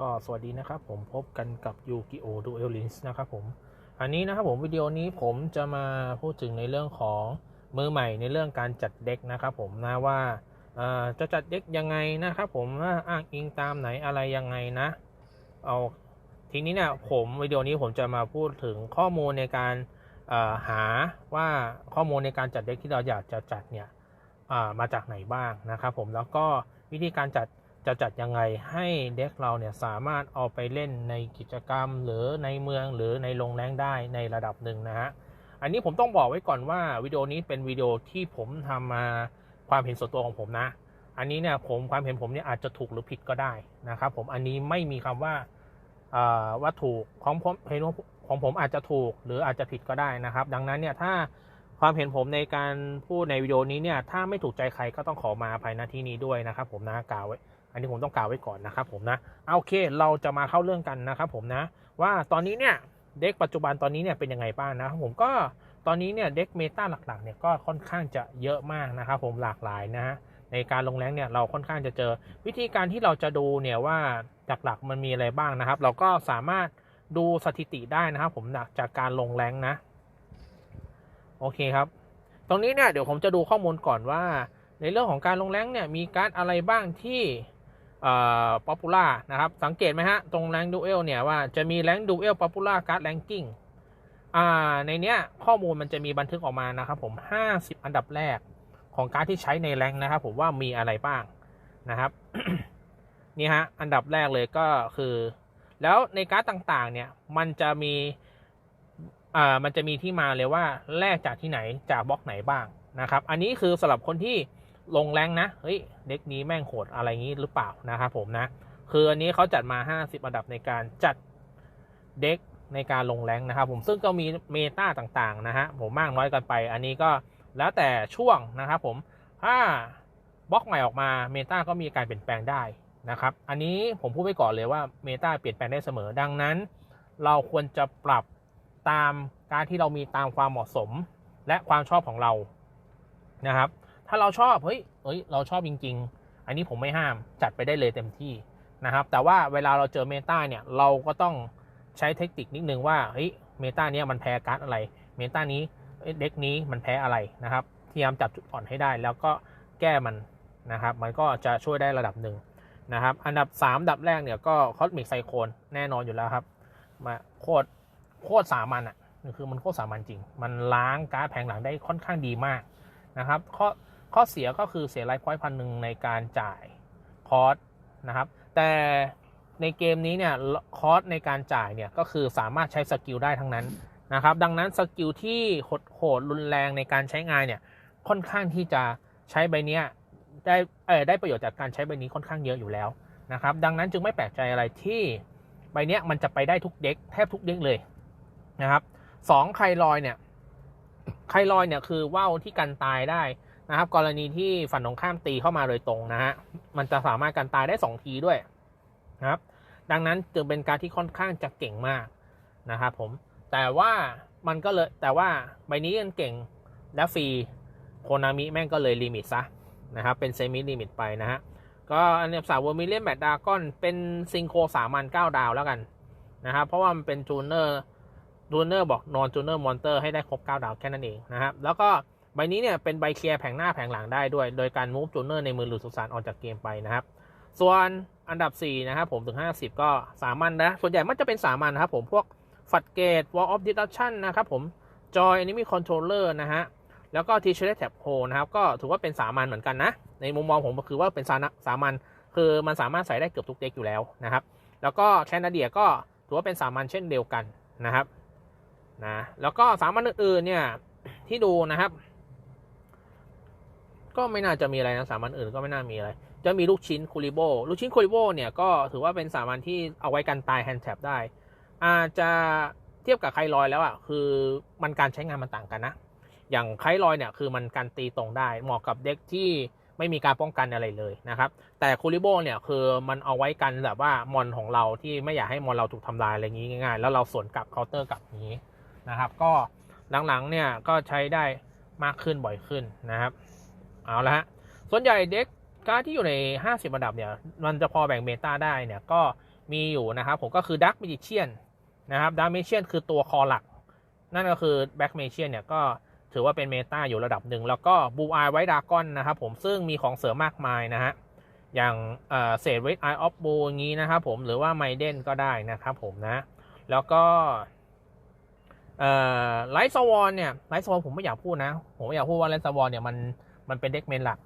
ก็สวัสดีนะครับผมพบกันกับยูกิโอดูเอลลินส์นะครับผม อันนี้นะครับผมวิดีโอนี้ผมจะมาพูดถึงในเรื่องของมือใหม่ในเรื่องการจัดเด็กนะครับผมนะว่าจะจัดเด็กยังไงนะครับผมอ้างอิงตามไหนอะไรยังไงนะ เอาทีนี้เนี่ยผมวิดีโอนี้ผมจะมาพูดถึงข้อมูลในการหาว่าข้อมูลในการจัดเด็กที่เราอยากจะจัดเนี่ยมาจากไหนบ้างนะครับผมแล้วก็วิธีการจัด จะจัดยังไงให้เด็กเราเนี่ยสามารถเอาไปเล่นในกิจกรรม หรือในเมืองหรือในโรงแรงได้ในระดับหนึ่งนะฮะอันนี้ผมต้องบอกไว้ก่อนว่าวิดีโอนี้เป็นวิดีโอที่ผมทำมาความเห็นส่วนตัวของผมนะ อันนี้เนี่ยผมความเห็นผมเนี่ยอาจจะถูกหรือผิดก็ได้นะครับผมอันนี้ไม่มีคำว่าอ่าว่าถูกของผมเห็นของผมอาจจะถูกหรืออาจจะผิดก็ได้นะครับ ดังนั้นเนี่ยถ้าความเห็นผมในการพูดในวิดีโอนี้เนี่ยถ้าไม่ถูกใจใครก็ต้องขอมาภายในที่นี้ด้วยนะครับผมนะกล่าวไว้ อันนี้ผมต้องกล่าวไว้ก่อนนะครับผมนะเอาโอเคเราจะมาเข้าเรื่องกันนะครับผมนะ ว่าตอนนี้เนี่ยเด็กปัจจุบันตอนนี้เนี่ยเป็นยังไงบ้างนะครับผมก็ตอนนี้เนี่ยเด็กเมตาหลักๆเนี่ยก็ค่อนข้างจะเยอะมากนะครับผมหลากหลายนะฮะในการลงแรงเนี่ยเราค่อนข้างจะเจอ วิธีการที่เราจะดูเนี่ยว่าหลักๆมันมีอะไรบ้างนะครับ เราก็สามารถดูสถิติได้นะครับ ผมจากการลงแรงนะ โอเคครับ ตรงนี้เนี่ยเดี๋ยวผมจะดูข้อมูลก่อนว่า ในเรื่องของการลงแรงเนี่ยมีการอะไรบ้างที่ ป๊อปปูล่านะครับ สังเกตไหมฮะ ตรงแรงดูเอลเนี่ยว่าจะมีแรงดูเอลป๊อปปูล่าการ์ดแรงกิ้งในเนี้ยข้อมูลมันจะมีบันทึกออกมานะครับผม 50 อันดับแรกของการ์ดที่ใช้ในแรงนะครับผมว่ามีอะไรบ้างนะครับนี่ฮะอันดับแรกเลยก็คือ แล้วในการ์ดต่างๆ เนี่ยมันจะมีอ่ามันจะมีที่มาเลยว่าแลกจากที่ไหนจากบล็อกไหนบ้างนะครับ อันนี้คือสำหรับคนที่ ลงแรงนะเฮ้ยเด็กนี้แม่งโหดอะไรงี้หรือเปล่านะครับผมนะ คืออันนี้เขาจัดมา 50 อันดับในการจัดเด็กในการลงแรงนะครับผมซึ่งก็มีเมตาต่างๆนะฮะผมมากน้อยกันไป อันนี้ก็แล้วแต่ช่วงนะครับผมถ้าบล็อกใหม่ออกมาเมตาก็มีการเปลี่ยนแปลงได้นะครับ อันนี้ผมพูดไว้ก่อนเลยว่าเมตาเปลี่ยนแปลงได้เสมอดังนั้น เราควรจะปรับตามการที่เรามีตามความเหมาะสม และความชอบของเรานะครับ ถ้าเราชอบเฮ้ยเฮ้ย เราชอบจริง ๆ อันนี้ผมไม่ห้ามจัดไปได้เลยเต็มที่นะครับ แต่ว่าเวลาเราเจอเมตาเนี่ย เราก็ต้องใช้เทคนิคนิดนึงว่าเฮ้ยเมตาเนี้ยมันแพ้การ์ดอะไร เมตานี้เด็กนี้มันแพ้อะไรนะครับพยายามจับจุดอ่อนให้ได้ แล้วก็แก้มันนะครับ มันก็จะช่วยได้ระดับหนึ่งนะครับ อันดับ 3 อันดับแรกเนี่ยก็คอสมิกไซโคนแน่นอนอยู่แล้วครับ มาโคตรโคตรสามัญอะคือมันโคตรสามัญจริง มันล้างการ์ดแผงหลังได้ค่อนข้างดีมากนะครับข้อ ข้อเสียก็คือเสียไลฟ์พอยต์พันหนึ่งในการจ่ายคอร์สนะครับ แต่ในเกมนี้เนี่ยคอร์สในการจ่ายเนี่ยก็คือสามารถใช้สกิลได้ทั้งนั้นนะครับ ดังนั้นสกิลที่โหดโหดรุนแรงในการใช้งานเนี่ยค่อนข้างที่จะใช้ใบนี้ได้เออได้ประโยชน์จากการใช้ใบนี้ค่อนข้างเยอะอยู่แล้วนะครับ ดังนั้นจึงไม่แปลกใจอะไรที่ใบนี้มันจะไปได้ทุกเด็กแทบทุกเด็กเลยนะครับสองไคลอยเนี่ยไคลอยเนี่ยคือว่าวที่กันตายได้ นะครับกรณีที่ฝั่งตรงข้ามตีเข้ามาโดยตรงนะฮะมันจะสามารถกันตายได้ 2 ทีด้วยนะครับ ดังนั้นจึงเป็นการที่ค่อนข้างจะเก่งมากนะครับผมแต่ว่ามันก็เลยแต่ว่าใบนี้มันเก่งและฟรีโคนามิแม่งก็เลยลิมิตซะนะครับเป็นเซมิลิมิตไปนะฮะก็อันดับสามวอมิเลียนแบดดากอนเป็นซิงโคสามันเก้าดาวแล้วกันนะครับเพราะว่ามันเป็นจูเนอร์จูเนอร์บอกนอนจูเนอร์มอนเตอร์ให้ได้ครบ9ดาวแค่นั้นเองนะครับแล้วก็ ใบนี้เนี่ยเป็นใบเคลียร์แผงหน้าแผงหลังได้ด้วย โดยการมูฟจูเนอร์ในมือหลุดสุสานออกจากเกมไปนะครับ ส่วนอันดับ 4 นะครับผมถึง 50 ก็สามัญนนะ ส่วนใหญ่มันจะเป็นสามัญนะครับผมพวกฟัดเกต Wall of Deduction นะครับผม Joy Enemy Controller นะฮะแล้วก็ t ีเช r ร์ Tab Hole นะครับก็ถือว่าเป็นสามัญเหมือนกันนะ ในมุมมองผมก็คือว่าเป็นสาสามัญคือมันสามารถใส่ได้เกือบทุกเด็กอยู่แล้วนะครับ แล้วก็แคนาเดียก็ถือว่าเป็นสามัญเช่นเดียวกันนะครับนะแล้วก็สามัญอื่นๆเนี่ยที่ดูนะครับ ก็ไม่น่าจะมีอะไรนะสามัญอื่นก็ไม่น่ามีอะไร จะมีลูกชิ้นคูริโบลูกชิ้นคูริโบเนี่ยก็ถือว่าเป็นสามัญที่เอาไว้กันตายแฮนด์แท็บได้ อาจจะเทียบกับไคลอยแล้วอะคือมันการใช้งานมันต่างกันนะ อย่างไคลอยเนี่ยคือมันการตีตรงได้เหมาะกับเด็กที่ไม่มีการป้องกันอะไรเลยนะครับ แต่คูริโบเนี่ยคือมันเอาไว้กันแบบว่ามอนของเราที่ไม่อยากให้มอนเราถูกทำลายอะไรอย่างนี้ง่ายๆ แล้วเราสวนกลับเคาน์เตอร์กลับนี้นะครับ ก็หลังๆเนี่ยก็ใช้ได้มากขึ้นบ่อยขึ้นนะครับ เอาละฮะ ส่วนใหญ่เด็กการ์ดที่อยู่ใน 50อันดับเนี่ย มันจะพอแบ่งเมตาได้เนี่ย ก็มีอยู่นะครับผมก็คือดัก m ม g เชียนนะครับดัก m ม g เชียนคือตัวคอหลัก นั่นก็คือแบ็กเมเชียนเนี่ยก็ถือว่าเป็นเมตาอยู่ระดับหนึ่ง แล้วก็บูอายไวดากอนนะครับผมซึ่งมีของเสริมมากมายนะฮะอย่างเศษเวทไอออฟบูอย่างนี้นะครับผมหรือว่าไมเดนก็ได้นะครับผมนะ แล้วก็ไลท์สวอนเนี่ยไลท์สวอนผมไม่อยากพูดนะ ผมไม่อยากพูดว่าไลท์สวอนเนี่ยมัน มันเป็นเด็กเมนหลัก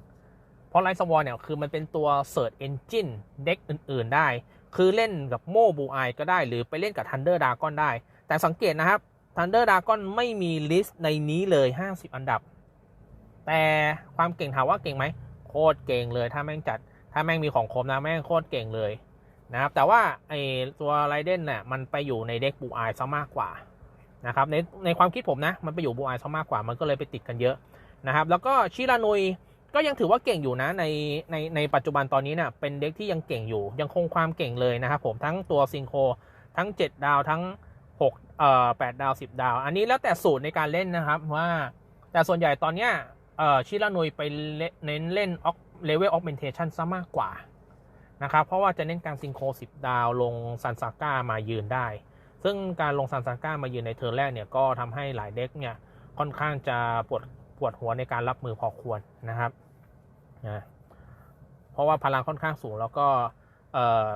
เพราะไลท์สวอนเนี่ยคือมันเป็นตัวเซิร์ชเอนจินเด็กอื่น ๆ ได้ คือเล่นกับโมบูไอก็ได้ หรือไปเล่นกับทันเดอร์ดากอนได้ แต่สังเกตนะครับทันเดอร์ดากอนไม่มีลิสต์ในนี้เลย 50 อันดับ แต่ความเก่งถามว่าเก่งไหมโคตรเก่งเลยถ้าแม่งจัดถ้าแม่งมีของคมนะแม่งโคตรเก่งเลยนะครับแต่ว่าไอตัวไรเดนเนี่ยมันไปอยู่ในเด็กบูไอซะมากกว่านะครับในในความคิดผมนะมันไปอยู่บูไอซะมากกว่ามันก็เลยไปติดกันเยอะ นะครับ แล้วก็ชิรานุยก็ยังถือว่าเก่งอยู่นะในในในปัจจุบันตอนนี้เนี่ยเป็นเด็กที่ยังเก่งอยู่ ยังคงความเก่งเลยนะครับผมทั้งตัวซิงโครทั้ง 7 ดาวทั้ง6เอ่อ8ดาว 10 ดาว อันนี้แล้วแต่สูตรในการเล่นนะครับว่า แต่ส่วนใหญ่ตอนเนี้ยเอ่อชิรานุยไปเน้นเล่นออกเลเวลออฟเมนเทชันซะมากกว่านะครับเพราะว่าจะเน้นการซิงโคร10 ดาวลงซันซาก้ามายืนได้ ซึ่งการลงซันซาก้ามายืนในเทอร์แรกเนี่ยก็ทำให้หลายเด็กเนี่ยค่อนข้างจะปวด ปวดหัวในการรับมือพอควรนะครับนะเพราะว่าพลังค่อนข้างสูงแล้วก็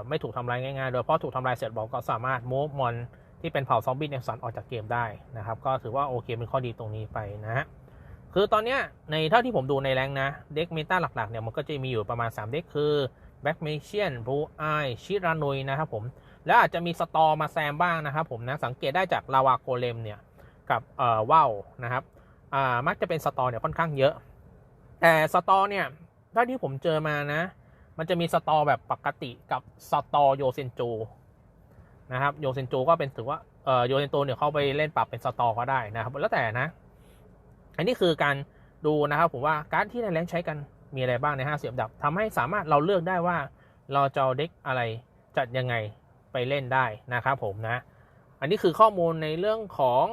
ไม่ถูกทำลายง่ายๆ โดยเพราะถูกทำลายเสร็จบอกก็สามารถมูฟมอนที่เป็นเผ่าซอมบี้ในสันออกจากเกมได้นะครับ ก็ถือว่าโอเคเป็นข้อดีตรงนี้ไปนะฮะคือตอนนี้ในเท่าที่ผมดูในแรงนะ เด็กเมตาหลักๆเนี่ยมันก็จะมีอยู่ประมาณ 3 เด็กคือแบ็กเมเชียนบูไอชิรานุยนะครับผม แล้วอาจจะมีสตอมาแซมบ้างนะครับผมนะ สังเกตได้จากลาวาโกเลมเนี่ย กับเอ่อว่าวนะครับ มักจะเป็นสตอเนี่ยค่อนข้างเยอะ แต่สตอเนี่ยเท่าที่ผมเจอมานะ มันจะมีสตอแบบปกติกับสตอโยเซนจูนะครับโยเซนจูก็เป็นถือว่าเอ่อโยเซนโตเนี่ยเข้าไปเล่นปรับเป็นสตอก็ได้นะครับแล้วแต่นะ อันนี้คือการดูนะครับผมว่าการที่ในแรงใช้กันมีอะไรบ้างใน5สิบอันดับทำให้สามารถเราเลือกได้ว่าเราจะเด็กอะไรจัดยังไงไปเล่นได้นะครับผมนะ อันนี้คือข้อมูลในเรื่องของ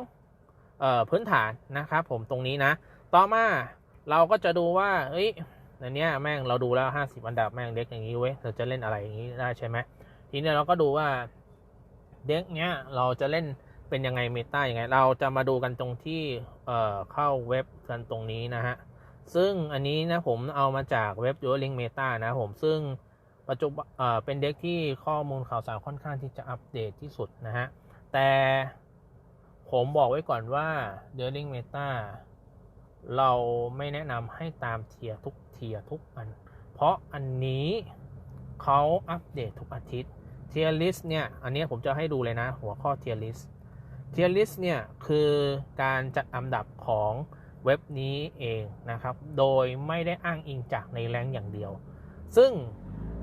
พื้นฐานนะครับผมตรงนี้นะ ต่อมาเราก็จะดูว่าเฮ้ยในนี้แม่งเราดูแล้ว 50 อันดับแม่งเด็กอย่างนี้เว้ยเราจะเล่นอะไรอย่างนี้ได้ใช่ไหมทีนี้เราก็ดูว่าเด็กเนี้ยเราจะเล่นเป็นยังไงเมตาอย่างไง เราจะมาดูกันตรงที่เอ่อเข้าเว็บกันตรงนี้นะฮะ ซึ่งอันนี้นะผมเอามาจากเว็บ Dueling Meta นะผมซึ่งปัจจุบันเอ่อเป็นเด็กที่ข้อมูลข่าวสารค่อนข้างที่จะอัปเดตที่สุดนะฮะ แต่ ผมบอกไว้ก่อนว่า Dueling Meta เราไม่แนะนำให้ตามเทียทุกเทียทุกอัน เพราะอันนี้เขาอัปเดตทุกอาทิตย์เทียลิสเนี่ย อันนี้ผมจะให้ดูเลยนะ หัวข้อเทียลิสเทียลิสเนี่ย คือการจัดอันดับของเว็บนี้เองนะครับ โดยไม่ได้อ้างอิงจากในแรงอย่างเดียว ซึ่ง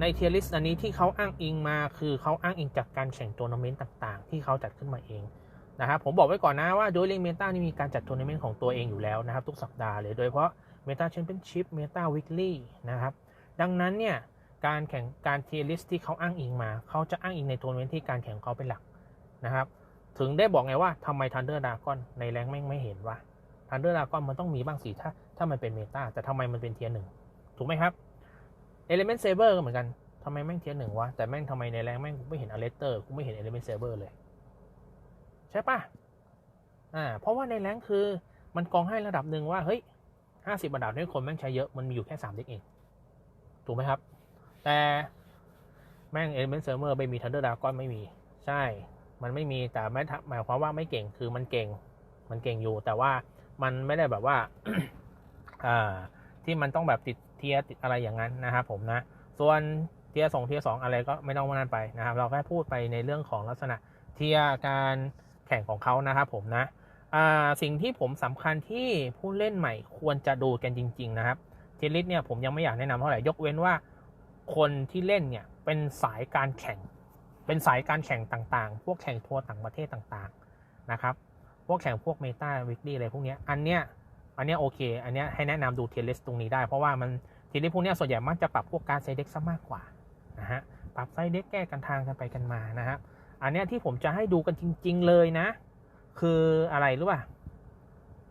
ในเทียริสอันนี้ที่เขาอ้างอิงมาคือเขาอ้างอิงจากการแข่งทัวร์นาเมนต์ต่างๆ ที่เขาจัดขึ้นมาเอง นะครับผมบอกไว้ก่อนนะว่าโดยลิงเมตานี่มีการจัดทัวร์นาเมนต์ของตัวเองอยู่แล้วนะครับ ทุกสัปดาห์เลย โดยเฉพาะเมตาแชมเปี้ยนชิพเมตาวิกลี่นะครับ ดังนั้นเนี่ยการแข่งการเทียริสที่เขาอ้างอิงมา เขาจะอ้างอิงในทัวร์นาเมนต์ที่การแข่งเขาเป็นหลักนะครับ ถึงได้บอกไงว่าทำไมทันเดอร์ดากอนในแรงไม่งไม่เห็นว่าทันเดอร์ดากอนมันต้องมีบ้างสิถ้าถ้ามันเป็นเมตาแต่ทำไมมันเป็นเทียร์หนึ่งถูกไหมครับเอลิเมนต์เซเบอร์ก็เหมือนกันทำไมแม่งเทียร์หนึ่งวะแต่แม่งทำไมในแรงแม่งไม่เห็นอเลสเตอร์กูไม่เห็นเอลิเมนต์เซเบอร์เลย ใช่ปะอ่า เพราะว่าในแรงคือมันกองให้ระดับหนึ่งว่าเฮ้ยห้าสิบระดับที่คนแม่งใช้เยอะมันมีอยู่แค่สามเด็กเอง ถูกไหมครับ แต่แม่งเอลิเมนต์เซเบอร์ไม่มีทันเดอร์ดากอนไม่มีใช่ มันไม่มีแต่ไม่หมายความว่าไม่เก่งคือมันเก่ง มันเก่งอยู่ แต่ว่ามันไม่ได้แบบว่าอ่าที่มันต้องแบบติดเทียติดอะไรอย่างนั้นนะครับผมนะ ส่วนเทียสองเทียสองอะไรก็ไม่ต้องมานั่นไปนะครับ เราแค่พูดไปในเรื่องของลักษณะเทียการ แข่งของเขานะครับผมนะสิ่งที่ผมสำคัญที่ผู้เล่นใหม่ควรจะดูกันจริง ๆ นะครับเทียริสเนี่ยผมยังไม่อยากแนะนำเท่าไหร่ยกเว้นว่า คนที่เล่นเนี่ยเป็นสายการแข่ง เป็นสายการแข่งต่างๆ พวกแข่งทัวร์ต่างประเทศต่างๆนะครับพวกแข่งพวกเมตาวิกฤตอะไรพวกนี้อันเนี้ยอันเนี้ยโอเค อันเนี้ยให้แนะนำดูเทียริสตรงนี้ได้ เพราะว่ามันเทียริสพวกเนี้ยส่วนใหญ่มักจะปรับพวกการไซเด็กซะมากกว่านะฮะปรับไซเด็กแก้กันทางกันไปกันมานะฮะ อันเนี้ยที่ผมจะให้ดูกันจริง ๆ เลยนะ คืออะไรรู้ป่ะ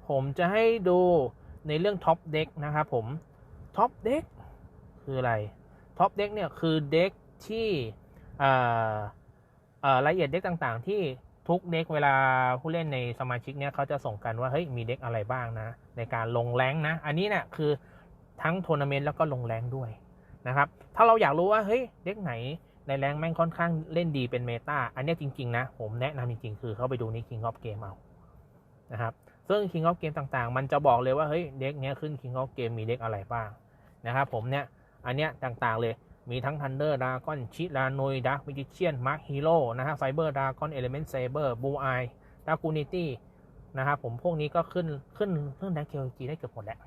ผมจะให้ดูในเรื่องท็อปเด็กนะครับผมท็อปเด็กคืออะไรท็อปเด็กเนี่ยคือเด็กที่รายละเอียดเด็กต่างๆ ที่ทุกเด็กเวลาผู้เล่นในสมาชิกเนี่ยเขาจะส่งกันว่าเฮ้ยมีเด็กอะไรบ้างนะ ในการลงแรงนะ อันนี้เนี่ยคือทั้งทัวร์นาเมนต์แล้วก็ลงแรงด้วยนะครับ ถ้าเราอยากรู้ว่าเฮ้ยเด็กไหน ในแรงแม่งค่อนข้างเล่นดีเป็นเมตาอันเนี้ยจริง ๆ นะ ผมแนะนำจริง ๆ คือเข้าไปดูใน King of Game เอานะครับซึ่ง King of Game ต่างๆ มันจะบอกเลยว่าเฮ้ยเด็กเนี้ยขึ้น King of Game มีเด็กอะไรบ้างนะครับผมเนี่ยอันเนี้ยต่างๆเลยมีทั้ง Thunder Dragon ชิลานอยดักมิจิเชียนมาร์คฮีโร่นะฮะไฟเบอร์ดากอนเอลิเมนต์เซเบอร์บูไอดากูนิตี้นะครับผมพวกนี้ก็ขึ้นขึ้นเรื่องแดกเคียวจีได้เกือบหมดแล้ว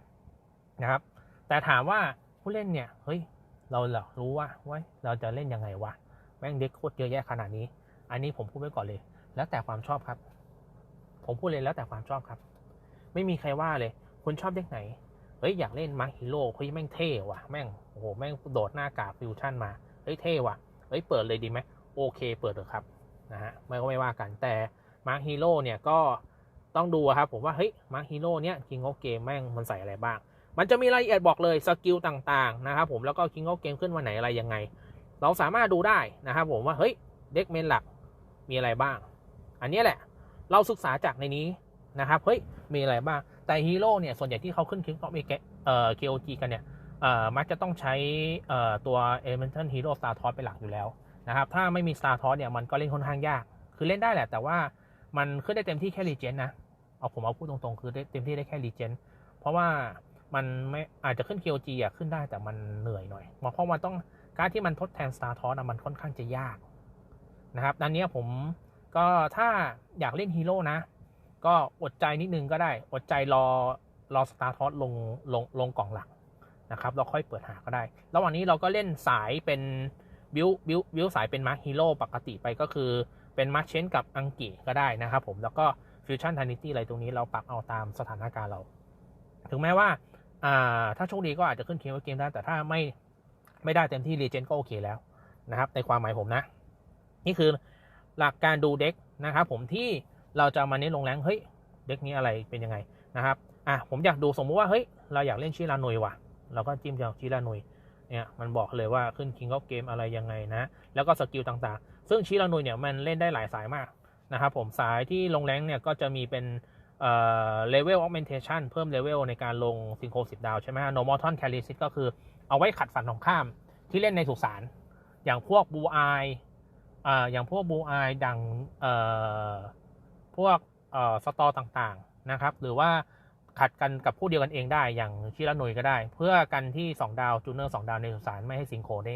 นะครับแต่ถามว่าผู้เล่นเนี่ยเฮ้ย เราเรอรู้ว่าว่าเราจะเล่นยังไงวะแม่งเด็กโคตรเยอะแยะขนาดนี้ อันนี้ผมพูดไว้ก่อนเลย แล้วแต่ความชอบครับ ผมพูดเลยแล้วแต่ความชอบครับ ไม่มีใครว่าเลย คุณชอบเด็กไหนเฮ้ยอยากเล่นมาร์คฮีโร่เฮ้ยแม่งเท่ว่ะแม่งโอ้โหแม่งโดดหน้ากากฟิวชั่นมาเฮ้ยเท่ว่ะเฮ้ยเปิดเลยดีไหมโอเคเปิดเถอะครับนะฮะไม่ก็ไม่ว่ากันแต่มาร์คฮีโร่เนี่ยก็ต้องดูครับผมว่าเฮ้ยมาร์คฮีโร่เนี่ยคิง of เกมแม่งมันใส่อะไรบ้าง มันจะมีรายละเอียดบอกเลยสกิลต่างๆนะครับผมแล้วก็คิง of เกมขึ้นวันไหนอะไรยังไง เราสามารถดูได้นะครับผมว่าเฮ้ยเด็กเมนหลักมีอะไรบ้าง อันนี้แหละ เราศึกษาจากในนี้นะครับเฮ้ยมีอะไรบ้าง แต่ฮีโร่เนี่ยส่วนใหญ่ที่เขาขึ้นคิงก็มีเอ่อ KOG กันเนี่ยเอ่อมักจะต้องใช้เอ่อตัว Elemental Hero Star t o s เป็นหลักอยู่แล้วนะครับถ้าไม่มี Star t o s เนี่ยมันก็เล่นค่อนข้างยาก คือเล่นได้แหละ แต่ว่ามันขึ้นได้เต็มที่แค่ Regen นะเอาผมเอาพูดตรงๆ คือได้เต็มที่ได้แค่ Regen เพราะว่า มันไม่อาจจะขึ้น KOG อะขึ้นได้แต่มันเหนื่อยหน่อยเพราะมันต้องการที่มันทดแทน Star t o s มันค่อนข้างจะยากนะครับดังนี้ผมก็ถ้าอยากเล่นฮีโร่นะ ก็อดใจนิดนึงก็ได้ อดใจรอรอสตาร์ทอสลงลงลงกล่องหลักนะครับเราค่อยเปิดหาก็ได้ ระหว่างนี้เราก็เล่นสายเป็นบิวบิวบิวสายเป็นมาร์คฮีโร่ปกติไปก็คือเป็นมาร์คเชนกับอังกิก็ได้นะครับผมแล้วก็ฟิวชั่นทานิตี้อะไรตรงนี้เราปรับเอาตามสถานการณ์เรา ถึงแม้ว่า อ่าถ้าโชคดีก็อาจจะขึ้นเกมเกมได้ แต่ถ้าไม่ไม่ได้เต็มที่รีเจนก็โอเคแล้วนะครับ ในความหมายผมนะ นี่คือหลักการดูเด็กนะครับ ผมที่เราจะมาเน้นลงแรงเฮ้ยเด็กนี้อะไรเป็นยังไงนะครับอะผมอยากดูสมมุติว่าเฮ้ยเราอยากเล่นชิรานุยว่ะ เราก็จิ้มจากชิรานุยเนี่ยมันบอกเลยว่าขึ้น King of Game อะไรยังไงนะ แล้วก็สกิลต่างๆ ซึ่งชิรานุยเนี่ยมันเล่นได้หลายสายมากนะครับผมสายที่ลงแรงเนี่ยก็จะมีเป็น เอ่อ level augmentation เพิ่มเลเวลในการลงซิงโคร10ดาวใช่ไหมฮะ normal ton carry sit ก็คือเอาไว้ขัดฝันของข้ามที่เล่นในสุสานอย่างพวกบูไออ่อย่างพวกบูไอดังเอ่อพวกเอ่อสตอต่างๆนะครับ หรือว่าขัดกันกับผู้เดียวกันเองได้อย่างชิรานุยก็ได้ เพื่อกันที่ 2 ดาวจูเนอร์2ดาวในสุสานไม่ให้ซิงโครได้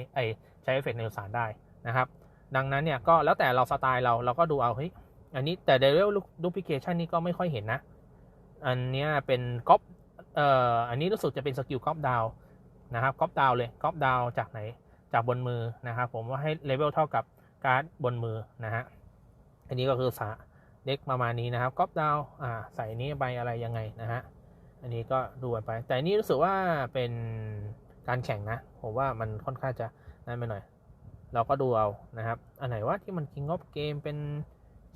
ใช้เอฟเฟกในสุสานได้นะครับ ดังนั้นเนี่ยก็แล้วแต่เราสไตล์เราเราก็ดูเอาเฮ้ย อันนี้แต่ d e v i l Duplication นี่ก็ไม่ค่อยเห็นนะ อันนี้เป็นก๊อปเอ่ออันนี้รู้สึกจะเป็นสกิลก๊อปดาวนะครับก๊อปดาวเลยก๊อปดาวจากไหนจากบนมือนะครับผมว่าให้เลเวลเท่ากับการ์ดบนมือนะฮะอันนี้ก็คือสาเด็กประมาณนี้นะครับก๊อปดาวอ่าใส่นี้ไปอะไรยังไงนะฮะอันนี้ก็ดูไป แต่นี่รู้สึกว่าเป็นการแข่งนะ ผมว่ามันค่อนข้างจะนั่นไปหน่อย เราก็ดูเอานะครับ อันไหนว่าที่มัน King of Game เป็น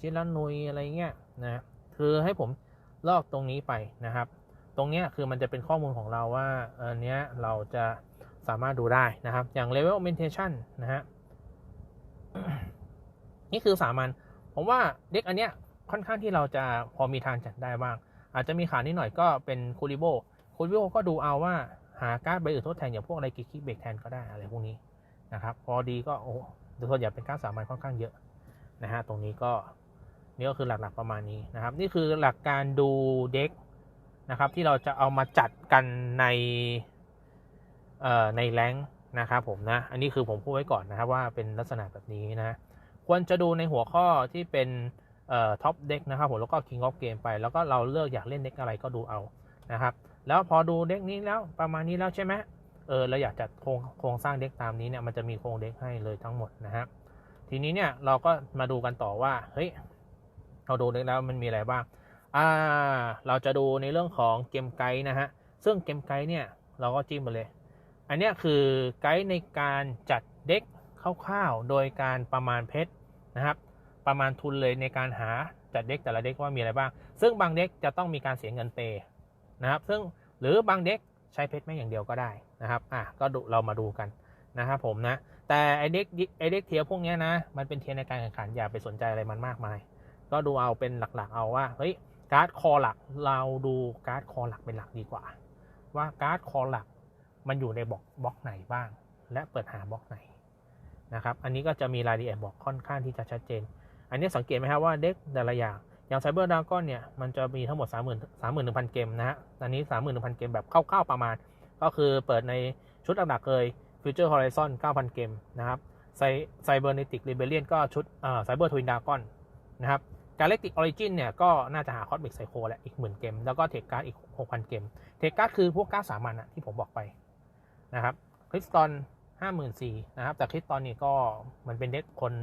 ชิลานุยอะไรเงี้ยนะคือให้ผมลอกตรงนี้ไปนะครับ ตรงเนี้ยคือมันจะเป็นข้อมูลของเราว่าอันเนี้ยเราจะสามารถดูได้นะครับ อย่าง level augmentation นะฮะนี่คือสามัญผมว่าเด็กอันเนี้ยค่อนข้างที่เราจะพอมีทางจัดได้บ้าง อาจจะมีขาดนิดหน่อยก็เป็นคูริโบคูริโบก็ดูเอาว่าหาการ์ดใบอื่นทดแทนอย่างพวกอะไรกิคิเบรกแทนก็ได้อะไรพวกนี้นะครับ พอดีก็โอ้โดยส่วนใหญ่เป็นการดสามัญค่อนข้างเยอะนะฮะตรงนี้ก็ นี่ก็คือหลักๆประมาณนี้นะครับ นี่คือหลักการดูเด็กนะครับ ที่เราจะเอามาจัดกันในในแรงนะครับผมนะ อันนี้คือผมพูดไว้ก่อนนะครับว่าเป็นลักษณะแบบนี้นะ ควรจะดูในหัวข้อที่เป็นท็อปเด็กนะครับผมแล้วก็ King of Game ไป แล้วก็เราเลือกอยากเล่นเด็กอะไรก็ดูเอานะครับ แล้วพอดูเด็กนี้แล้วประมาณนี้แล้วใช่ไหมเออเราอยากจัดโครงโครงสร้างเด็กตามนี้เนี่ยมันจะมีโครงเด็กให้เลยทั้งหมดนะฮะทีนี้เนี่ยเราก็มาดูกันต่อว่าเฮ้ย เราดูเด็กแล้วมันมีอะไรบ้างอ่าเราจะดูในเรื่องของเกมไกด์นะฮะ ซึ่งเกมไกด์เนี่ยเราก็จิ้มไปเลย อันนี้คือไกด์ในการจัดเด็กคร่าวๆ โดยการประมาณเพชรนะครับ ประมาณทุนเลยในการหาจัดเด็กแต่ละเด็กว่ามีอะไรบ้าง ซึ่งบางเด็กจะต้องมีการเสียเงินเปย์นะครับ ซึ่งหรือบางเด็กใช้เพชรไม่อย่างเดียวก็ได้นะครับ อะก็เรามาดูกันนะครับผมนะ แต่ไอเด็กไอเด็กเทียพวกเนี้ยนะ มันเป็นเทียในการแข่งขันอย่าไปสนใจอะไรมันมากมาย ก็ดูเอาเป็นหลักๆ เอาว่าเฮ้ยการ์ดคอหลักเราดูการ์ดคอหลักเป็นหลักดีกว่า ว่าการ์ดคอหลักมันอยู่ในบล็อกบล็อกไหนบ้าง และเปิดหาบล็อกไหนนะครับอันนี้ก็จะมีรายละเอียดบอกค่อนข้างที่จะชัดเจน อันนี้สังเกตไหมครับว่าเด็กแต่ละอย่างอย่างไซเบอร์ดากอนเนี่ยมันจะมีทั้งหมด 3 0 0 0 0 3 1 0 0 0 เกมนะฮะอันนี้ 31,000 เกมแบบคร่าวๆประมาณ ก็คือเปิดในชุดหลักๆเลย Future Horizon 9,000 เกมนะครับไซไซเบอร์เนติกเรเบเลียนก็ชุดไซเบอร์ทวินดากอนนะครับ Galactic Origin เนี่ยก็น่าจะหา Cosmic Psycho แหละอีกหมื่นเกม แล้วก็เทคการ์ดอีก 6,000 เกม เทคการ์ดคือพวกการ์ดสามัญอะที่ผมบอกไปนะครับคริสตัน54,000นะครับ แต่คริสตันนี่ก็มันเป็นเด็กคน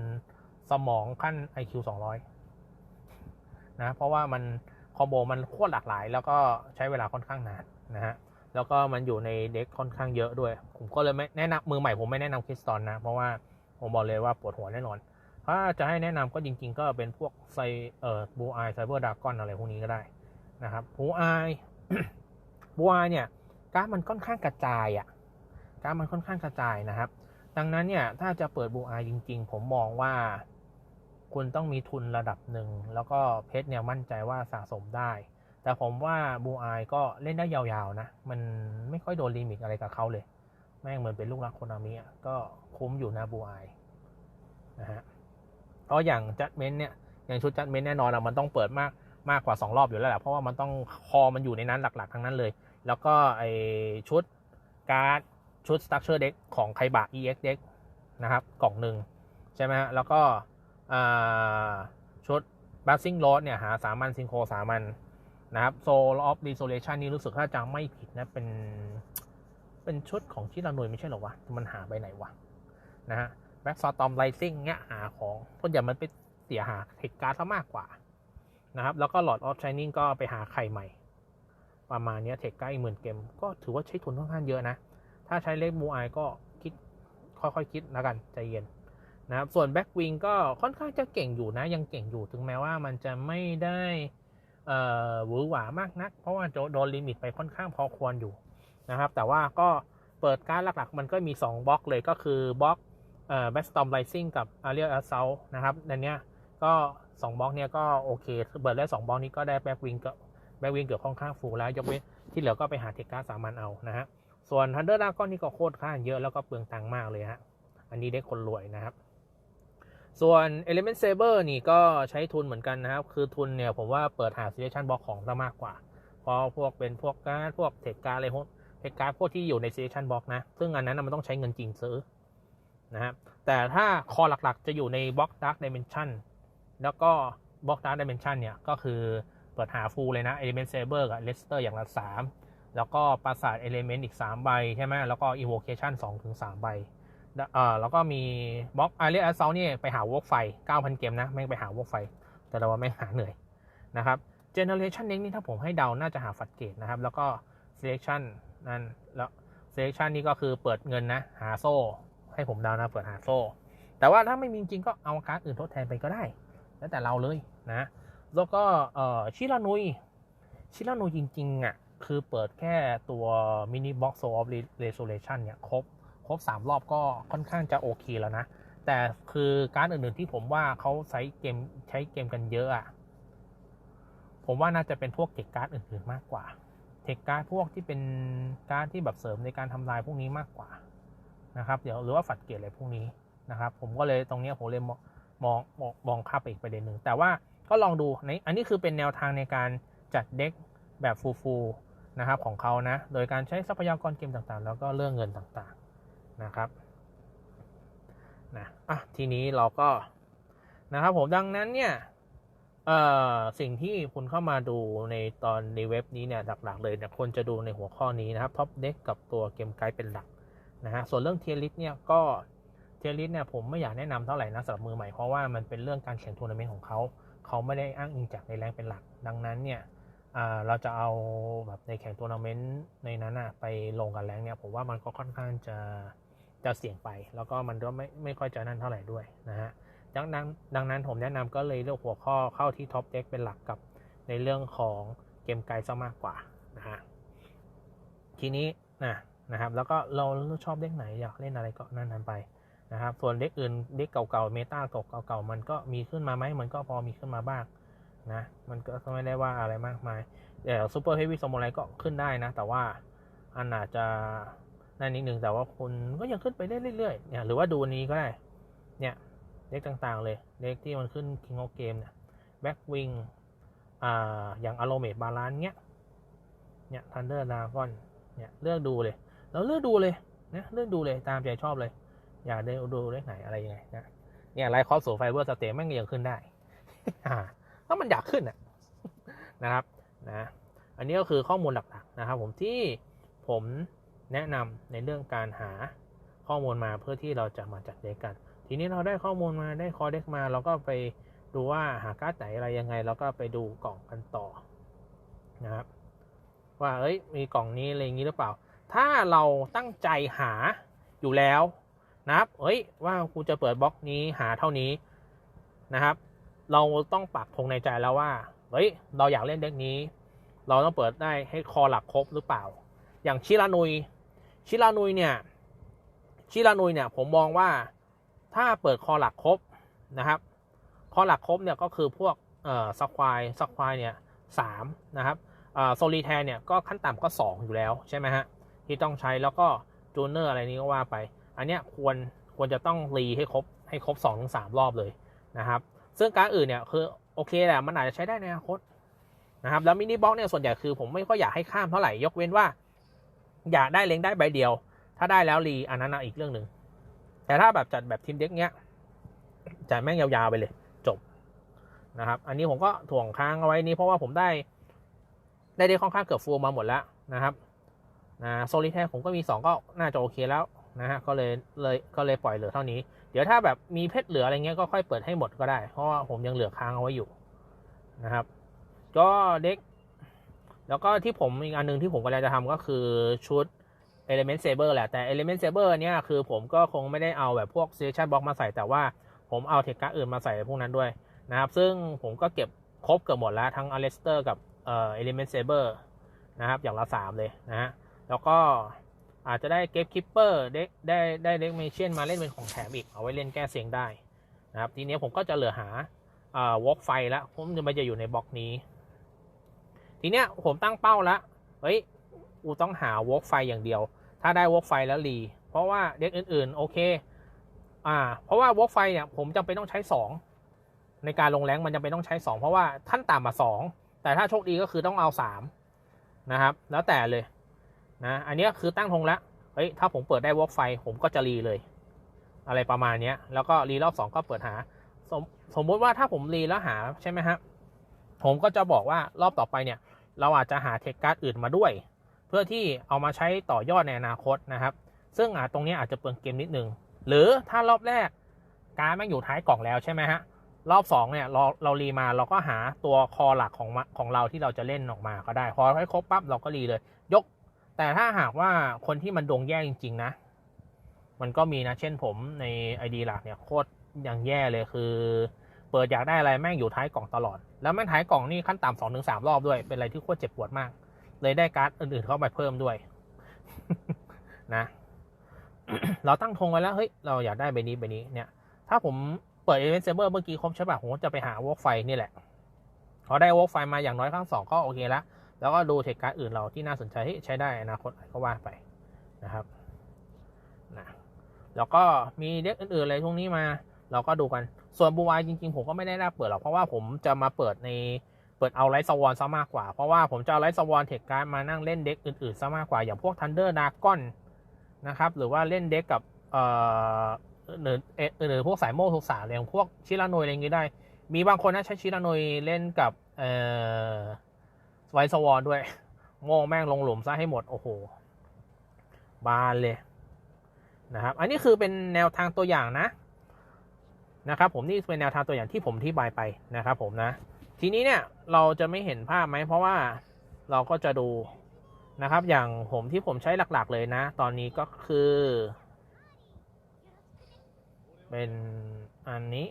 สมองขั้น IQ 200นะเพราะว่ามันคอมโบมันโคตรหลากหลาย แล้วก็ใช้เวลาค่อนข้างนานนะฮะแล้วก็มันอยู่ในเด็กค่อนข้างเยอะด้วย ผมก็เลยไม่แนะนำมือใหม่ผมไม่แนะนำคริสตันนะ เพราะว่าผมบอกเลยว่าปวดหัวแน่นอน ถ้าจะให้แนะนำก็จริง ๆ ก็เป็นพวกไซเอ่อบูไอไซเบอร์ดากอนอะไรพวกนี้ก็ได้นะครับบูไอบูไอเนี่ยการดมันค่อนข้างกระจายอะ่ะการดมันค่อนข้างกระจายนะครับ ดังนั้นเนี่ยถ้าจะเปิดบูไอจริง ๆ ผมมองว่าคุณต้องมีทุนระดับหนึ่ง แล้วก็เพชรเนี่ยมั่นใจว่าสะสมได้ แต่ผมว่าบูไอก็เล่นได้ยาวๆนะ มันไม่ค่อยโดนลิมิตอะไรกับเขาเลย แม่งเหมือนเป็นลูกรักโคนอามิก็คุ้มอยู่นะบูไอนะฮะ เพราะอย่างจัดเมนเนี่ยอย่างชุดจัดเมนแน่นอนอะมันต้องเปิดมากมากกว่า 2 รอบอยู่แล้วแหละเพราะว่ามันต้องคอมันอยู่ในนั้นหลักๆ ทั้งนั้นเลย แล้วก็ไอชุดการ์ดชุด structure deck ของไคบะ EX deck นะครับ กล่องหนึ่งใช่ไหมฮะแล้วก็ชุด b a s s i n g Road เนี่ยหาสามันซิงโคสามันนะครับ Soul of Desolation นี่รู้สึกถ้าจำไม่ผิดนะ เป็น เป็นชุดของที่เราหน่วยไม่ใช่หรอวะ มันหาไปไหนวะ นะฮะ แบ็กซอตอมไลซิ่งเนี้ยหาของส่วนใหญ่มันไปเสียหาเทคการ์ดซะมากกว่านะครับ แล้วก็หลอดออฟชายนิ่งก็ไปหาไข่ใหม่ ประมาณนี้เทคการ์ดอีกหมื่นเกม ก็ถือว่าใช้ทุนค่อนข้างเยอะนะ ถ้าใช้เลขมูไอก็คิดค่อยๆคคิดแล้วกันใจเย็นนะครับ ส่วนแบ็กวิงก็ค่อนข้างจะเก่งอยู่นะ ยังเก่งอยู่ถึงแม้ว่ามันจะไม่ได้หวือหวามากนัก เพราะว่าโดนลิมิตไปค่อนข้างพอควรอยู่นะครับ แต่ว่าก็เปิดการหลักๆ มันก็มี 2บล็อกเลยก็คือบล็อก เอ่อ Backstorm Rising กับ Ariel Assault นะครับในเนี้ยก็ 2บล็อกเนี้ยก็โอเคเปิดได้2บล็อกนี้ก็ได้แบ็กวิงกับแบ็กวิงเกือบค่อนข้างฟูแล้ว ยกเว้นที่เหลือก็ไปหาเทคการสามัญเอานะฮะส่วน Thunder Dragon นี่ก็โคตรค่าเยอะแล้วก็เปลืองตังค์มากเลยฮะอันนี้ได้คนรวยนะครับ ส่วน Element Saber นี่ก็ใช้ทุนเหมือนกันนะครับ คือทุนเนี่ยผมว่าเปิดหา Selection Box ของซะมากกว่าเพราะพวกเป็นพวกการพวกเทคการอะไรพวกเทคการพวกที่อยู่ใน Selection Box นะ ซึ่งอันนั้นมันต้องใช้เงินจริงซื้อ นะครับแต่ถ้าคอหลักๆ จะอยู่ใน Box Dark Dimension แล้วก็ Box Dark Dimension เนี่ย ก็คือเปิดหาฟูลเลยนะ Element Saber กับ Lester อย่างละ 3 แล้วก็ปราสาท Element อีก 3 ใบใช่ไหมแล้วก็ Evocation 2ถึง3ใบเอ่อแล้วก็มีบล็อกอารีแอสเซลนี่ไปหาวกไฟ 9,000 เกมนะแม่งไปหาวกไฟ แต่เราว่าไม่หาเหนื่อยนะครับ Generation Next นี่ถ้าผมให้เดาน่าจะหาฟัดเกตนะครับ แล้วก็ Selection นั่นแล้ว Selection นี่ก็คือเปิดเงินนะ หาโซ่ ให้ผมดาวนะเปิดหาโซ่ แต่ว่าถ้าไม่มีจริงก็เอาการ์ดอื่นทดแทนไปก็ได้ แล้วแต่เราเลยนะ แล้วก็เอ่อชิรานุย ชิรานุยจริงๆอะคือเปิดแค่ตัวมินิบ็อกซ์ of Resolution เนี่ยครบครบ 3 รอบก็ค่อนข้างจะโอเคแล้วนะ แต่คือการอื่นๆที่ผมว่าเขาใช้เกมใช้เกมกันเยอะอะผมว่าน่าจะเป็นพวกเทคการ์ดอื่นๆมากกว่า เทคการ์ดพวกที่เป็นการ์ดที่แบบเสริมในการทำลายพวกนี้มากกว่า นะครับเดี๋ยวหรือว่าฝัดเกตอะไรพวกนี้นะครับ ผมก็เลยตรงนี้ผมเลยมองมองมองข้ามไปอีกประเด็นหนึ่งแต่ว่าก็ลองดูในอันนี้คือเป็นแนวทางในการจัดเด็กแบบฟูลๆนะครับของเขานะ โดยการใช้ทรัพยากรเกมต่างๆ แล้วก็เรื่องเงินต่างๆนะครับนะอะทีนี้เราก็นะครับผมดังนั้นเนี่ยเอ่อสิ่งที่คุณเข้ามาดูในตอนในเว็บนี้เนี่ยหลักๆเลยเนี่ยควรจะดูในหัวข้อนี้นะครับท็อปเด็กกับตัวเกมไกด์เป็นหลัก นะฮะส่วนเรื่องเทียริสเนี่ยก็เทียริสเนี่ยผมไม่อยากแนะนำเท่าไหร่นะสำหรับมือใหม่เพราะว่ามันเป็นเรื่องการแข่งทัวร์นาเมนต์ของเขาเขาไม่ได้อ้างอิงจากในแรงเป็นหลัก ดังนั้นเนี่ยเราจะเอาแบบในแข่งทัวร์นาเมนต์ในนั้นอะไปลงกันแรงเนี่ยผมว่ามันก็ค่อนข้างจะจะเสี่ยงไป แล้วก็มันก็ไม่ไม่ค่อยจะนั่นเท่าไหร่ด้วยนะฮะดังนั้นดังนั้นผมแนะนำก็เลยเลือกหัวข้อเข้าที่ท็อปเด็กเป็นหลักกับในเรื่องของเกมไกด์ซะมากกว่านะฮะทีนี้นะ นะครับ แล้วก็เราชอบเด็กไหนอยากเล่นอะไรก็นั่นนั้นไปนะครับ ส่วนเด็กอื่นเด็กเก่าๆเมตาตกเก่าๆมันก็มีขึ้นมาไหมมันก็พอมีขึ้นมาบ้างนะ มันก็ไม่ได้ว่าอะไรมากมายเดี๋ยวซูเปอร์เฮฟวี่สมุไรก็ขึ้นได้นะ แต่ว่าอันอาจจะนั่นนิดหนึ่งแต่ว่าคุณก็ยังขึ้นไปได้เรื่อยๆเนี่ยหรือว่าดูนี้ก็ได้เนี่ยเด็กต่างๆ เลยเด็กที่มันขึ้น King of Game เนี่ยแบ็กวิงอ่าอย่างอารมเมดบาลานเนี้ยเนี่ยทันเดอร์ดากอนเนี่ยเลือกดูเลย เราเลือกดูเลยนะเลือกดูเลยตามใจชอบเลย อยากได้ดูเลขไหนอะไรยังไงนะเนี่ยไลท์คอสโซไฟเบอร์สเตทแม่งยังขึ้นได้อ่าถ้ามันอยากขึ้นอะนะครับนะอันนี้ก็คือข้อมูลหลักๆนะครับ ผมที่ผมแนะนำในเรื่องการหาข้อมูลมาเพื่อที่เราจะมาจัดเด็กกัน ทีนี้เราได้ข้อมูลมาได้คอเด็กมา เราก็ไปดูว่าหาการ์ดไหนอะไรยังไงเราก็ไปดูกล่องกันต่อนะครับว่าเอ้ยมีกล่องนี้อะไรอย่างนี้หรือเปล่า ถ้าเราตั้งใจหาอยู่แล้วนะครับเอ้ยว่ากูจะเปิดบล็อกนี้หาเท่านี้นะครับ เราต้องปักธงในใจแล้วว่าเฮ้ยเราอยากเล่นเด็กนี้ เราต้องเปิดได้ให้คอหลักครบหรือเปล่า อย่างชิรานุยชิรานุยเนี่ยชิรานุยเนี่ยผมมองว่าถ้าเปิดคอหลักครบนะครับ คอหลักครบเนี่ยก็คือพวกเอ่อสควายสควายเนี่ยสามนะครับเอ่อโซลีแทนเนี่ยก็ขั้นต่ำก็ 2 อยู่แล้วใช่ไหมฮะ ที่ต้องใช้แล้วก็จูเนอร์อะไรนี้ก็ว่าไป อันเนี้ยควรควรจะต้องรีให้ครบให้ครบ2อถึงสรอบเลยนะครับ ซึ่งการดอื่นเนี่ยคือโอเคแหละมันอาจจะใช้ได้ในอนาคตนะครับแล้วมินิบล็อกเนี่ยส่วนใหญ่คือผมไม่ค่อยอยากให้ข้ามเท่าไหร่ยกเว้นว่า อยากได้เล็งได้ใบเดียว ถ้าได้แล้วรีอันนั้นอีกเรื่องหนึ่งแต่ถ้าแบบจัดแบบทีมเด็กเนี้ยจัดแม่งยาวๆไปเลย จบนะครับ อันนี้ผมก็ถ่วงค้างเอาไว้นี้เพราะว่าผมได้ ได้ได้ค่อนข้างเกือบฟูลมาหมดแล้วนะครับ นะโซลิแทนผมก็มี 2 ก็น่าจะโอเคแล้วนะฮะก็เลยเลยก็เลยปล่อยเหลือเท่านี้ เดี๋ยวถ้าแบบมีเพชรเหลืออะไรเงี้ยก็ค่อยเปิดให้หมดก็ได้ เพราะว่าผมยังเหลือค้างเอาไว้อยู่นะครับ ก็เด็ก แล้วก็ที่ผมอีกอันหนึงที่ผมกำลังจะทำก็คือชุด Element Saber แหละ แต่ Element Saber เนี่ยคือผมก็คงไม่ได้เอาแบบพวก Station Box มาใส่ แต่ว่าผมเอาเทคการ์อื่นมาใส่พวกนั้นด้วยนะครับ ซึ่งผมก็เก็บครบเกือบหมดแล้ว ทั้ง a l e s t e r กับเอ่อ Element Saber นะครับ อย่างละ 3 เลยนะฮะ แล้วก็อาจจะได้ Gate Keeper ได้ได้ได้เด็กเมเชียนมาเล่นเป็นของแถมอีก เอาไว้เล่นแก้เสียงได้นะครับ ทีนี้ผมก็จะเหลือหาอ่าวอล์กไฟแล้วผมจะมาจะอยู่ในบล็อกนี้ ทีเนี้ยผมตั้งเป้าแล้วเฮ้ยกูต้องหาวอล์กไฟอย่างเดียว ถ้าได้วอล์กไฟแล้วรีเพราะว่าเด็กอื่นๆ โอเคอ่าเพราะว่าวอล์กไฟเนี่ยผมจำเป็นต้องใช้ 2 ในการลงแรงมันจำเป็นต้องใช้ 2 เพราะว่าท่านต่ำมา 2 แต่ถ้าโชคดีก็คือต้องเอา 3 นะครับ แล้วแต่เลย นะ อันนี้คือตั้งธงแล้ว เฮ้ย ถ้าผมเปิดได้วอล์กไฟ ผมก็จะรีเลย อะไรประมาณนี้แล้วก็รีรอบ 2 ก็เปิดหา สมสมมติว่าถ้าผมรีแล้วหาใช่ไหมฮะ ผมก็จะบอกว่ารอบต่อไปเนี่ย เราอาจจะหาเทคการ์ดอื่นมาด้วย เพื่อที่เอามาใช้ต่อยอดในอนาคตนะครับ ซึ่งอาจตรงนี้อาจจะเปลืองเกมนิดนึง หรือถ้ารอบแรกการ์ดแม่งอยู่ท้ายกล่องแล้วใช่ไหมฮะ รอบ2เนี่ยเราเรารีมาเราก็หาตัวคอหลักของของเราที่เราจะเล่นออกมาก็ได้ พอให้ครบปั๊บเราก็รีเลย ยก แต่ถ้าหากว่าคนที่มันดวงแย่จริง ๆ นะ มันก็มีนะ เช่นผมใน ID หลักเนี่ยโคตรย่างแย่เลยคือ เปิดอยากได้อะไรแม่งอยู่ท้ายกล่องตลอด แล้วแม่งท้ายกล่องนี่ขั้นต่ำสองถึงสามรอบด้วย เป็นอะไรที่โคตรเจ็บปวดมาก เลยได้การ์ดอื่นๆเข้าไปเพิ่มด้วย นะ เราตั้งธงไว้แล้วเฮ้ยเราอยากได้ใบนี้ใบนี้เนี่ย ถ้าผมเปิด Event Saber เมื่อกี้ครบใช่ป่ะผมก็จะไปหาวอล์กไฟนี่แหละพอได้วอล์กไฟมาอย่างน้อยครั้งสองก็โอเคแล้ว แล้วก็ดูเทคการ์ดอื่นเราที่น่าสนใจใช้ได้อนาคตก็ว่าไปนะครับนะแล้วก็มีเด็กอื่นๆอะไรพวกนี้มา เราก็ดูกัน ส่วนบูวายจริง ๆ ผมก็ไม่ได้น่าเปิดหรอก เพราะว่าผมจะมาเปิดในเปิดเอาไลท์สวอนซะมากกว่า เพราะว่าผมจะเอาไลท์สวอนเทคการ์ดมานั่งเล่นเด็กอื่นๆซะมากกว่า อย่างพวกทันเดอร์ดากอนนะครับ หรือว่าเล่นเด็กกับเอ่อหรือเอ่อหรือพวกสายโม่ทุกสายอย่างพวกชิราโนยอะไรอย่างงี้ได้ มีบางคนนะใช้ชิราโนยเล่นกับเอ่อ ไวท์สวอนด้วยโง่แม่งลงหลุมซะให้หมด โอ้โห บานเลยนะครับ อันนี้คือเป็นแนวทางตัวอย่างนะ นะครับ ผมนี่เป็นแนวทางตัวอย่างที่ผมอธิบายไปนะครับผมนะ ทีนี้เนี่ยเราจะไม่เห็นภาพไหมเพราะว่าเราก็จะดูนะครับ อย่างผมที่ผมใช้หลักๆเลยนะ ตอนนี้ก็คือ เป็นอันนี้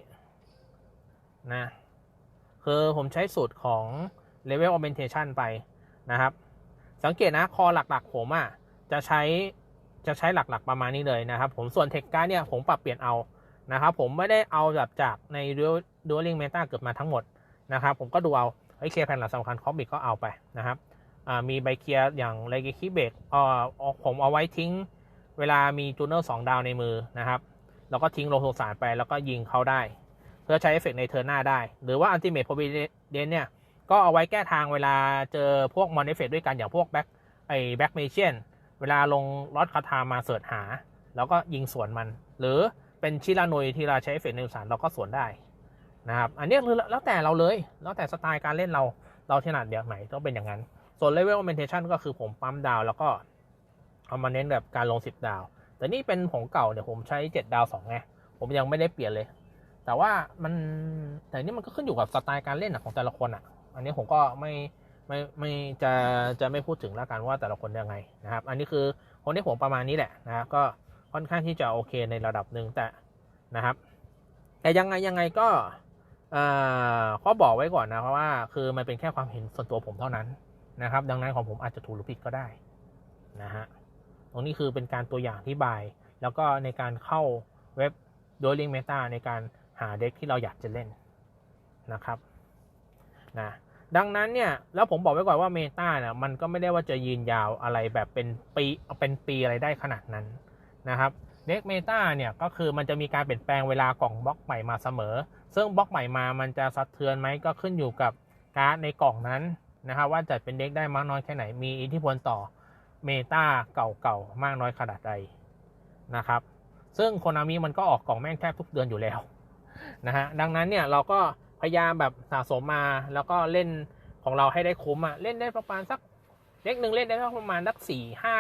นะคือผมใช้สูตรของ Level Augmentation ไปนะครับ สังเกตนะคอหลักๆ ผมอะ่ะจะใช้จะใช้หลักๆประมาณนี้เลยนะครับ ผมส่วนเทคการ์เนี่ยผมปรับเปลี่ยนเอานะครับ ผมไม่ได้เอาแบบจากใน Dueling Meta เกิดมาทั้งหมดนะครับ ผมก็ดูเอาไอ้เคแผ่นหลักสำคัญคอมบิกก็เอาไปนะครับมีใบเคียร์อย่างเลกิคิเบกอ่าผมเอาไว้ทิ้งเวลามีจูเนอร์สองดาวในมือนะครับ แล้วก็ทิ้งโลโทสารไปแล้วก็ยิงเขาได้ เพื่อใช้เอฟเฟกในเทอร์หน้าได้ หรือว่าอันติเมทโพบิเดนเนี่ย ก็เอาไว้แก้ทางเวลาเจอพวกมอนเอฟเฟกด้วยกันอย่างพวกแบ็คไอ้แบ็คเมเชียนเวลาลงลอดคาทามาเสิร์ชหา แล้วก็ยิงสวนมัน หรือเป็นชิรานุยที่เราใช้เอฟเฟกในสารเราก็สวนได้นะครับอันนี้คือแล้วแต่เราเลยแล้วแต่สไตล์การเล่นเราเราถนัดแบบไหนต้องเป็นอย่างนั้น ส่วนเลเวล augmentation ก็คือผมปั๊มดาวแล้วก็เอามาเน้นแบบการลง 10 ดาว แต่นี่เป็นของเก่าเดี๋ยผมใช้ 7 ดาว2ไงผมยังไม่ได้เปลี่ยนเลย แต่ว่ามันแต่นี่มันก็ขึ้นอยู่กับสไตล์การเล่นของแต่ละคนอะ อันนี้ผมก็ไม่ไม่ไม่จะจะไม่พูดถึงแล้วกันว่าแต่ละคนยังไงนะครับ อันนี้คือคนที่ผมประมาณนี้แหละนะครับก็ค่อนข้างที่จะโอเคในระดับหนึ่งแต่นะครับ แต่ยังไงยังไงก็ข้อบอกไว้ก่อนนะเพราะว่าคือมันเป็นแค่ความเห็นส่วนตัวผมเท่านั้นนะครับ ดังนั้นของผมอาจจะถูกหรือผิดก็ได้นะฮะตรงนี้คือเป็นการตัวอย่างที่บาย แล้วก็ในการเข้าเว็บโดยลิงเมตาในการหาเด็กที่เราอยากจะเล่นนะครับนะ ดังนั้นเนี่ย แล้วผมบอกไว้ก่อนว่าเมตาเนี่ยมันก็ไม่ได้ว่าจะยืนยาวอะไรแบบเป็นปีเป็นปีอะไรได้ขนาดนั้นนะครับเด็กเมตาเนี่ยก็คือมันจะมีการเปลี่ยนแปลงเวลากล่องบล็อกใหม่มาเสมอ ซึ่งบล็อกใหม่มามันจะสะเทือนไหมก็ขึ้นอยู่กับการ์ดในกล่องนั้นนะครับว่าจัดเป็นเด็กได้มากน้อยแค่ไหนมีอิทธิพลต่อเมตาเก่าๆมากน้อยขนาดใดนะครับซึ่งโคนามิมันก็ออกกล่องแม่งแทบทุกเดือนอยู่แล้วนะฮะดังนั้นเนี่ยเราก็ พยายามแบบสะสมมาแล้วก็เล่นของเราให้ได้คุ้มอะเล่นได้ประมาณสักเล็กหนึ่งเล่นได้ประมาณสักสี่ห้า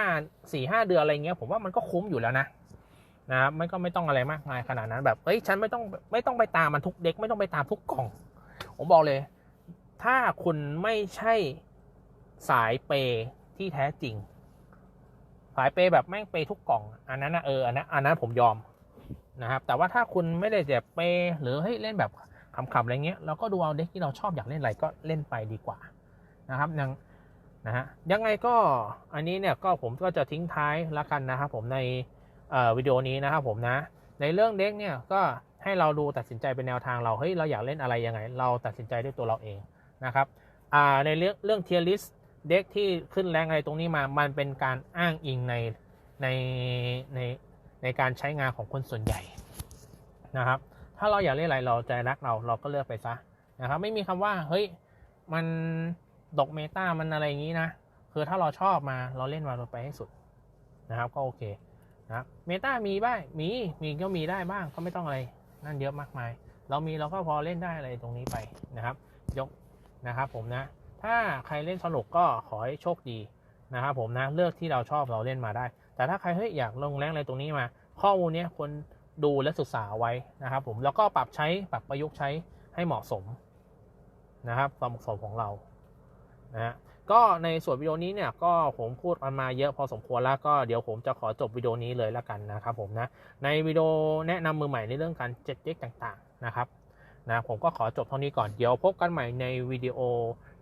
สี่ห้าเดือนอะไรเงี้ยผมว่ามันก็คุ้มอยู่แล้วนะนะครับไม่ก็ไม่ต้องอะไรมากมายขนาดนั้นแบบเฮ้ยฉันไม่ต้องไม่ต้องไปตามมันทุกเด็กไม่ต้องไปตามทุกกล่อง ผมบอกเลย ถ้าคุณไม่ใช่สายเปที่แท้จริง สายเปแบบแม่งเปทุกกล่อง อันนั้นนะเอออันนั้นอันนั้นผมยอมนะครับ แต่ว่าถ้าคุณไม่ได้แบบเปหรือเฮ้ยเล่นแบบ ขำๆอะไรเงี้ยเราก็ดูเอาเด็กที่เราชอบอยากเล่นอะไรก็เล่นไปดีกว่านะครับยังนะฮะยังไงก็อันนี้เนี่ยก็ผมก็จะทิ้งท้ายละกันนะครับผมในวิดีโอนี้นะครับผมนะ ในเรื่องเด็กเนี่ยก็ให้เราดูตัดสินใจเป็นแนวทางเราเฮ้ยเราอยากเล่นอะไรยังไง เราตัดสินใจด้วยตัวเราเองนะครับในเรื่องเรื่องเทียร์ลิสเด็กที่ขึ้นแรงอะไรตรงนี้มา มันเป็นการอ้างอิงในในในในการใช้งานของคนส่วนใหญ่นะครับ ถ้าเราอยากเล่นอะไรเราใจรักเราเราก็เลือกไปซะนะครับ ไม่มีคำว่าเฮ้ยมันตกเมตามันอะไรอย่างนี้นะคือถ้าเราชอบมาเราเล่นมาเราไปให้สุดนะครับ ก็โอเคนะเมตามีบ้างมีมีก็มีได้บ้างก็ไม่ต้องอะไรนั่นเยอะมากมาย เรามีเราก็พอเล่นได้อะไรตรงนี้ไปนะครับ ยกนะครับ ผมนะ ถ้าใครเล่นสนุกก็ขอให้โชคดีนะครับผมนะเลือกที่เราชอบเราเล่นมาได้ แต่ถ้าใครเฮ้ยอยากลงแรงอะไรตรงนี้มา ข้อมูลนี้ควร ดูและศึกษาไว้นะครับผมแล้วก็ปรับใช้ปรับประยุกต์ใช้ให้เหมาะสมนะครับความเหมาะสมของเรานะฮะก็ในส่วนวิดีโอนี้เนี่ยก็ผมพูดมันมาเยอะพอสมควรแล้วก็เดี๋ยวผมจะขอจบวิดีโอนี้เลยแล้วกันนะครับผมนะในวิดีโอแนะนำมือใหม่ในเรื่องการเจ็ดเด็กต่างๆนะครับนะผมก็ขอจบเท่านี้ก่อนเดี๋ยวพบกันใหม่ในวิดีโอ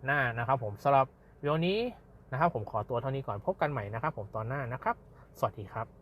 หน้านะครับ ผมสำหรับวิดีโอนี้นะครับผมขอตัวเท่านี้ก่อนพบกันใหม่นะครับ ผมตอนหน้านะครับ สวัสดีครับ